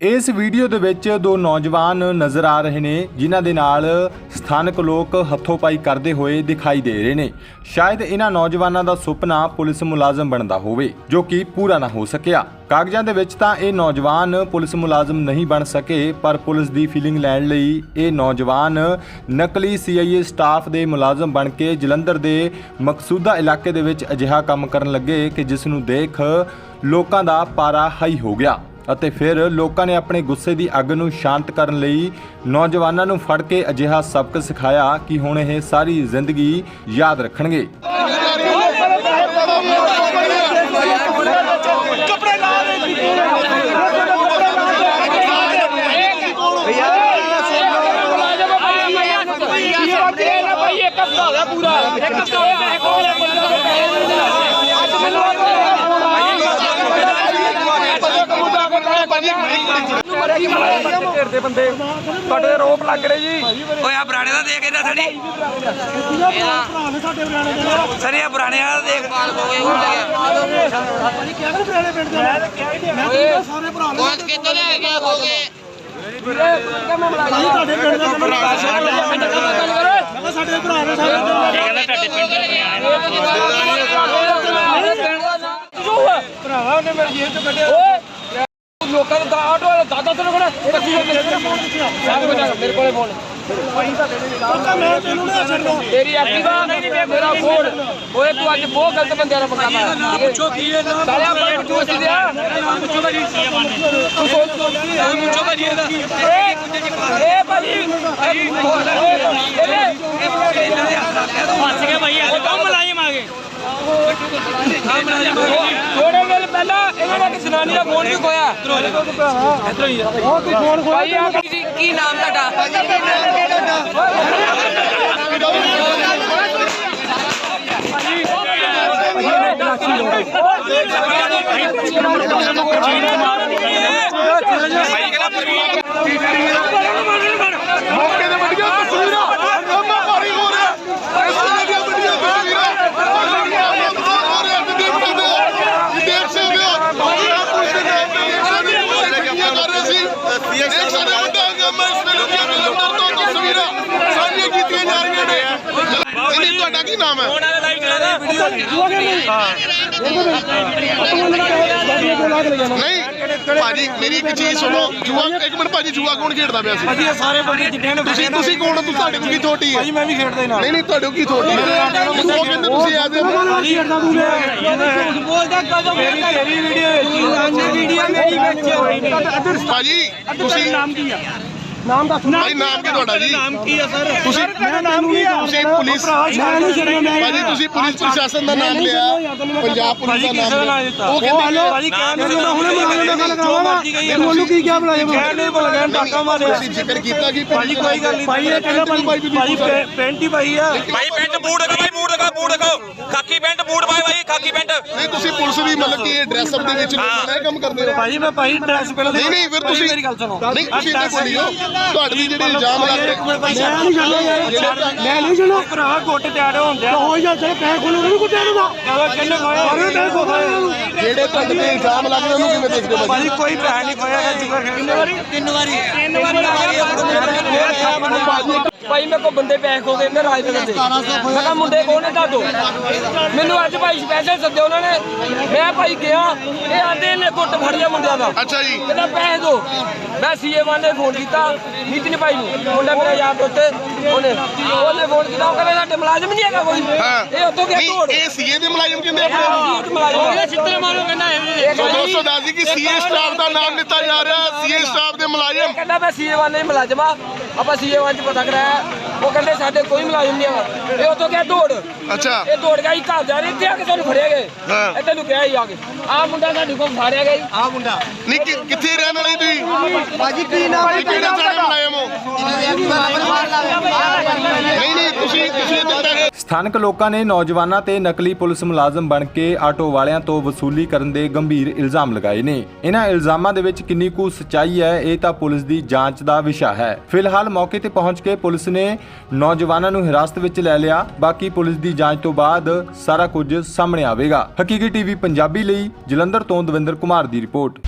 ਇਸ ਵੀਡੀਓ ਦੇ ਵਿੱਚ ਦੋ ਨੌਜਵਾਨ ਨਜ਼ਰ ਆ ਰਹੇ ਨੇ, ਜਿਨ੍ਹਾਂ ਦੇ ਨਾਲ ਸਥਾਨਕ ਲੋਕ ਹੱਥੋਂ-ਪਾਈ ਕਰਦੇ ਹੋਏ ਦਿਖਾਈ ਦੇ ਰਹੇ ਨੇ। ਸ਼ਾਇਦ ਇਹਨਾਂ ਨੌਜਵਾਨਾਂ ਦਾ ਸੁਪਨਾ ਪੁਲਿਸ ਮੁਲਾਜ਼ਮ ਬਣਦਾ ਹੋਵੇ, ਜੋ ਕਿ ਪੂਰਾ ਨਾ ਹੋ ਸਕਿਆ। ਕਾਗਜ਼ਾਂ ਦੇ ਵਿੱਚ ਤਾਂ ਇਹ ਨੌਜਵਾਨ ਪੁਲਿਸ ਮੁਲਾਜ਼ਮ ਨਹੀਂ ਬਣ ਸਕੇ, ਪਰ ਪੁਲਿਸ ਦੀ ਫੀਲਿੰਗ ਲੈਣ ਲਈ ਇਹ ਨੌਜਵਾਨ ਨਕਲੀ ਸੀਆਈਏ ਸਟਾਫ ਦੇ ਮੁਲਾਜ਼ਮ ਬਣ ਕੇ ਜਲੰਧਰ ਦੇ ਮਕਸੂਦਾ ਇਲਾਕੇ ਦੇ ਵਿੱਚ ਅਜਿਹਾ ਕੰਮ ਕਰਨ ਲੱਗੇ ਕਿ ਜਿਸ ਨੂੰ ਦੇਖ ਲੋਕਾਂ ਦਾ ਪਾਰਾ ਹਾਈ ਹੋ ਗਿਆ। ਅਤੇ ਫਿਰ ਲੋਕਾਂ ਨੇ ਆਪਣੇ ਗੁੱਸੇ ਦੀ ਅੱਗ ਨੂੰ ਸ਼ਾਂਤ ਕਰਨ ਲਈ ਨੌਜਵਾਨਾਂ ਨੂੰ ਫੜ ਕੇ ਅਜਿਹਾ ਸਬਕ ਸਿਖਾਇਆ ਕਿ ਹੁਣ ਇਹ ਸਾਰੀ ਜ਼ਿੰਦਗੀ ਯਾਦ ਰੱਖਣਗੇ। ਇੱਕ ਹਫਤਾ ਹੋ ਪੂਰਾ ਇੱਕ ਹਫਤਾ ਹੋਇਆ ਇੱਕ ਹੋਰ ਢੇਰ ਦੇ ਬੰਦੇ ਤੁਹਾਡੇ ਰੋਪ ਲੱਗ ਰਹੇ ਜੀ ਓਏ ਆ ਪੁਰਾਣੇ ਦਾ ਦੇਖ ਇਹਦਾ ਸੜੀ ਸਰੀ ਆ ਪੁਰਾਣੇ ਦਾ ਦੇਖ ਬਾਲ ਹੋ ਗਏ ਉਹ ਬਹੁਤ ਕਿਤੋਂ ਲੈ ਗਿਆ ਹੋ ਗਏ ਭਰਾਵਾ, ਉਹਨੇ ਮੇਰੀ ਜੇਬ ਤੋਂ ਕੱਢਿਆ। ਲੋਕਾਂ ਦਾ ਆਟੋ ਵਾਲਾ ਦਾਦਾ ਤੈਨੂੰ ਕੋਲ ਹੋ ਮੇਰੇ ਕੋਲੇ ਫੋਨ ਮੈਂ ਤੈਨੂੰ ਨਹੀਂ ਛੱਡਦਾ ਤੇਰੀ ਐਕਟਿਵਾ ਮੇਰਾ ਫੋਨ ਓਏ ਤੂੰ ਅੱਜ ਬਹੁਤ ਗਲਤ ਬੰਦਿਆਂ ਨਾਲ ਪੰਗਾ ਮਾਰਿਆ ਪੁੱਛੋ ਕੀ ਹੈ ਨਾ ਸਾਲਿਆ ਪਰ ਪੁੱਛੋ ਸੀ ਦਿਆ ਪੁੱਛੋ ਭਾਜੀ ਪੁੱਛੋ ਭਾਜੀ ਇਹਦਾ ਏ ਭਾਜੀ ਫਸ ਗਏ ਭਾਈ ਇਹ ਕੰਮ ਮਲਾਜ਼ਮ ਆ ਗਏ ਥੋੜੇ ਦਿਨ ਪਹਿਲਾਂ ਇਹਨਾਂ ਨੇ ਇੱਕ ਜਨਾਨੀ ਦਾ ਫੋਨ ਵੀ ਖੋਇਆ ਇਧਰੋਂ ਹੀ ਉਹ ਭਾਈ ਆ ਕੀ ਨਾਮ ਤੁਹਾਡਾ ਮੌਕੇ ਤੇ ਵੱਡੀਆਂ ਤਸਵੀਰਾਂ ਹੰਗਾਮਾ ਭਾਰੀ ਹੋ ਰਿਹਾ ਇਸ ਵੇਲੇ ਦੀਆਂ ਵੱਡੀਆਂ ਤਸਵੀਰਾਂ ਦੇਖ ਸਕਦੇ ਹੋ ਪੰਜਾਬ ਪੁਲਿਸ ਦੇ ਨਾਮ ਤੇ ਦੇਖ ਸਕਦੇ ਹੋ ਇਹ ਗੱਡੀਆਂ ਕਰ ਰਹੇ ਸੀ ਦੇਖ ਸਕਦੇ ਹੋ ਵੱਡਾ ਹੰਗਾਮਾ ਇਸ ਵੇਲੇ ਦੀਆਂ ਜਲੰਧਰ ਤੋਂ ਤਸਵੀਰਾਂ ਸਾਂਝੀਆਂ ਕੀਤੀਆਂ ਜਾ ਰਹੀਆਂ ਨੇ ਇਹਨੇ ਤੁਹਾਡਾ ਕੀ ਨਾਮ ਹੈ? ਨਹੀਂ ਭਾਜੀ ਮੇਰੀ ਇੱਕ ਚੀਜ਼ ਸੁਣੋ। ਜੂਆ ਇੱਕ ਮਿੰਟ ਭਾਜੀ ਜੂਆ ਕੌਣ ਖੇਡਦਾ ਪਿਆ ਸੀ? ਭਾਜੀ ਇਹ ਸਾਰੇ ਬੰਦੇ ਜਿੱਡਿਆਂ ਨੇ ਤੁਸੀਂ ਤੁਸੀਂ ਕੌਣ ਹੋ? ਤੁਸੀਂ ਤੁਹਾਡੇ ਕੋਲ ਕੀ ਥੋਟੀ ਹੈ ਭਾਜੀ ਮੈਂ ਵੀ ਖੇਡਦਾ ਹੀ ਨਾਲ। ਨਹੀਂ ਨਹੀਂ ਤੁਹਾਡੇ ਕੋਲ ਕੀ ਥੋਟੀ ਹੈ ਉਹ ਕਹਿੰਦੇ ਤੁਸੀਂ ਆਦੇ ਭਾਜੀ ਖੇਡਦਾ ਤੂੰ ਬੋਲਦਾ ਕਦੋਂ ਮੇਰੀ ਤੇਰੀ ਵੀਡੀਓ ਵੀਡੀਓ ਮੇਰੀ ਵਿੱਚ ਭਾਜੀ ਤੁਸੀਂ ਨਾਮ ਕੀ ਆ ਨਾਮ ਦੱਸ ਭਾਈ ਨਾਮ ਕੀ ਤੁਹਾਡਾ ਜੀ? ਨਾਮ ਕੀ ਆ ਸਰ? ਤੁਸੀਂ ਮੇਰਾ ਨਾਮ ਕੀ ਆ? ਤੁਸੀਂ ਪੁਲਿਸ ਮੈਂ ਮੈਂ ਭਾਜੀ ਤੁਸੀਂ ਪੁਲਿਸ ਪ੍ਰਸ਼ਾਸਨ ਦਾ ਨਾਮ ਲਿਆ। ਪੰਜਾਬ ਪੁਲਿਸ ਦਾ ਨਾਮ ਲਿਆ। ਉਹ ਕਹਿੰਦੇ ਭਾਜੀ ਕਹਿਣ ਨੂੰ ਮੈਂ ਹੁਣੇ ਮਾਰ ਲੈਣਾ ਜੋ ਮਰਜ਼ੀ ਗਈ ਤੁਹਾਨੂੰ ਕੀ ਕਿਹਾ ਬੁਲਾਇਆ ਕਹਿਣ ਨਹੀਂ ਬੋਲ ਗਿਆ ਟਾਕਾ ਮਾਰਿਆ। ਤੁਸੀਂ ਜ਼ਿਕਰ ਕੀਤਾ ਕਿ ਭਾਜੀ ਕੋਈ ਗੱਲ ਨਹੀਂ। ਭਾਈ ਇਹ ਕਹਿੰਦਾ ਭਾਜੀ ਪੈ- ਪੈਂਟ ਹੀ ਪਾਈ ਆ। ਭਾਈ ਪੈਂਟ ਬੂਟ ਲਗਾ ਭਾਈ ਬੂਟ ਲਗਾ ਬੂਟ ਲਗਾਓ। ਖਾਕੀ ਪੈਂਟ ਨਹੀਂ ਤੁਸੀਂ ਪੁਲਿਸ ਦੀ ਮਤਲਬ ਕਿ ਇਹ ਡਰੈਸ ਅਪ ਦੇ ਵਿੱਚ ਲੋਕਾਂ ਨਾਲ ਇਹ ਕੰਮ ਕਰਦੇ ਹੋ। ਭਾਜੀ ਮੈਂ ਭਾਈ ਡਰੈਸ ਪਹਿਲਾਂ ਨਹੀਂ ਨਹੀਂ ਫਿਰ ਤੁਸੀਂ ਮੇਰੀ ਗੱਲ ਸੁਣੋ। ਨਹੀਂ ਤੁਸੀਂ ਤਾਂ ਬੋਲਿਓ ਤੁਹਾਡੇ ਤੇ ਜਿਹੜੇ ਇਲਜ਼ਾਮ ਲੱਗ ਰਹੇ ਮੈਂ ਨਹੀਂ ਛੱਡਣਾ ਯਾਰ। ਮੈਂ ਨਹੀਂ ਛੱਡਣਾ ਭਰਾ ਗੋਟ ਤਿਆਰ ਹੋਣ ਦਿਆ ਹੋ ਜਾ ਚਲ ਪੈਸੇ ਖੋਲੋ ਨਹੀਂ ਕੁੱਟਿਆ ਨੂੰ ਚਲੋ ਕਿੰਨੇ ਖੋਇਆ ਅਰੇ ਮੈਂ ਖੋਇਆ ਜਿਹੜੇ ਤੁਹਾਡੇ ਤੇ ਇਲਜ਼ਾਮ ਲੱਗ ਰਹੇ ਉਹਨੂੰ ਕਿਵੇਂ ਦੇਖਦੇ ਹੋ ਭਾਜੀ ਕੋਈ ਪੈਸੇ ਨਹੀਂ ਖੋਇਆ ਕਿੰਨੇ ਵਾਰੀ? ਤਿੰਨ ਵਾਰੀ। ਤਿੰਨ ਵਾਰੀ ਭਾਈ ਮੇਰੇ ਕੋ ਬੰਦੇ ਪੈਸੇ ਖੋ ਗਏ ਮੈਂ ਰਾਜ ਦੇ ਮੈਂ ਕਿਹਾ ਮੁੰਡੇ ਕੋਲ ਨੇ ਤੁਹਾਡੋ ਮੈਨੂੰ ਅੱਜ ਭਾਈ ਸਪੈਸ਼ਲ ਸੱਦੇ ਉਹਨਾਂ ਨੇ। ਮੈਂ ਭਾਈ ਗਿਆ ਇਹ ਆਂਦੇ ਨੇ ਗੁੱਟ ਫੜ ਲਿਆ ਮੁੰਡਿਆਂ ਦਾ। ਅੱਛਾ ਜੀ। ਕਹਿੰਦਾ ਪੈਸੇ ਦੋ। ਮੈਂ ਸੀਏ ਵਾਲੇ ਨੇ ਫੋਨ ਕੀਤਾ ਨਿਤਿਨ ਭਾਈ ਨੂੰ। ਮੁੰਡਾ ਮੇਰਾ ਯਾਰ ਦੋਸਤ ਉਹਨੇ। ਉਹਨੇ ਫੋਨ ਕੀਤਾ ਉਹ ਕਹਿੰਦਾ ਸਾਡੇ ਮੁਲਾਜ਼ਮ ਨਹੀਂ ਹੈਗਾ ਕੋਈ। ਹਾਂ। ਇਹ ਉੱਥੋਂ ਗਿਆ ਤੋੜ ਇਹ ਸੀਏ ਦੇ ਮੁਲਾਜ਼ਮ ਕਹਿੰਦੇ ਆਪਣੇ ਮੁਲਾਜ਼ਮ ਹੈ ਛਿੱਤਰ ਮਾਰੋ ਕਹਿੰਦਾ ਇਹ ਦੋਸਤੋ ਦੱਸ ਦਈਏ ਕਿ ਸੀਏ ਸਟਾਫ ਦਾ ਨਾਮ ਲਿੱਤਾ ਜਾ ਰਿਹਾ ਸੀਏ ਸਟਾਫ ਦੇ ਮੁਲਾਜ਼ਮ। ਕਹਿੰਦਾ ਮੈਂ ਸੀਏ ਵਾਲੇ ਮੁਲਾਜ਼ਮ ਆ। ਆਪਾਂ ਸੀਏ ਵਾਲੇ ਚ ਪਤਾ ਕਰਾਇਆ। ਉਹ ਕਹਿੰਦੇ ਸਾਡੇ ਕੋਈ ਮੁਲਾਜ਼ਮ ਨਹੀਂ ਹੈਗਾ। ਇਹ ਉੱਥੋਂ ਗਿਆ ਦੌੜ। ਅੱਛਾ। ਇਹ ਦੌੜ ਗਿਆ ਹੀ ਘਰ ਜਾ ਰਹੀ ਇੱਥੇ ਆ ਕੇ ਸਾਨੂੰ ਫੜਿਆ ਗਏ ਹਾਂ। ਇੱਥੇ ਲੁਕਿਆ ਹੀ ਆ ਕੇ। ਆ ਮੁੰਡਾ ਸਾਡੇ ਕੋਲ ਫਾੜਿਆ ਗਿਆ ਜੀ। ਆ ਮੁੰਡਾ। ਨਹੀਂ ਕਿ- ਕਿੱਥੇ ਰਹਿਣ ਵਾਲੇ ਤੁਸੀਂ? ਬਾਜੀ ਕੀ ਨਾਮ ਭਾਈ ਕਿਹੜੇ ਮੁਲਾਜ਼ਮ ਹੋ? ਨਹੀਂ ਨਹੀਂ ਤੁਸੀਂ ਤੁਸੀਂ ਸਥਾਨਕ ਲੋਕਾਂ ਨੇ ਨੌਜਵਾਨਾਂ ਤੇ ਨਕਲੀ ਪੁਲਿਸ ਮੁਲਾਜ਼ਮ ਬਣ ਕੇ ਆਟੋ ਵਾਲਿਆਂ ਤੋਂ ਵਸੂਲੀ ਕਰਨ ਦੇ ਗੰਭੀਰ ਇਲਜ਼ਾਮ ਲਗਾਏ ਨੇ। ਇਹਨਾਂ ਇਲਜ਼ਾਮਾਂ ਦੇ ਵਿੱਚ ਕਿੰਨੀ ਕੁ ਸੱਚਾਈ ਹੈ, ਇਹ ਤਾਂ ਪੁਲਿਸ ਦੀ ਜਾਂਚ ਦਾ ਵਿਸ਼ਾ ਹੈ। ਫਿਲਹਾਲ ਮੌਕੇ ਤੇ ਪਹੁੰਚ ਕੇ ਪੁਲਿਸ ਨੇ ਨੌਜਵਾਨਾਂ ਨੂੰ ਹਿਰਾਸਤ ਵਿੱਚ ਲੈ ਲਿਆ। ਬਾਕੀ ਪੁਲਿਸ ਦੀ ਜਾਂਚ ਤੋਂ ਬਾਅਦ ਸਾਰਾ ਕੁਝ ਸਾਹਮਣੇ ਆਵੇਗਾ। ਹਕੀਕੀ ਟੀਵੀ ਪੰਜਾਬੀ ਲਈ ਜਲੰਧਰ ਤੋਂ ਦਵਿੰਦਰ ਕੁਮਾਰ ਦੀ ਰਿਪੋਰਟ।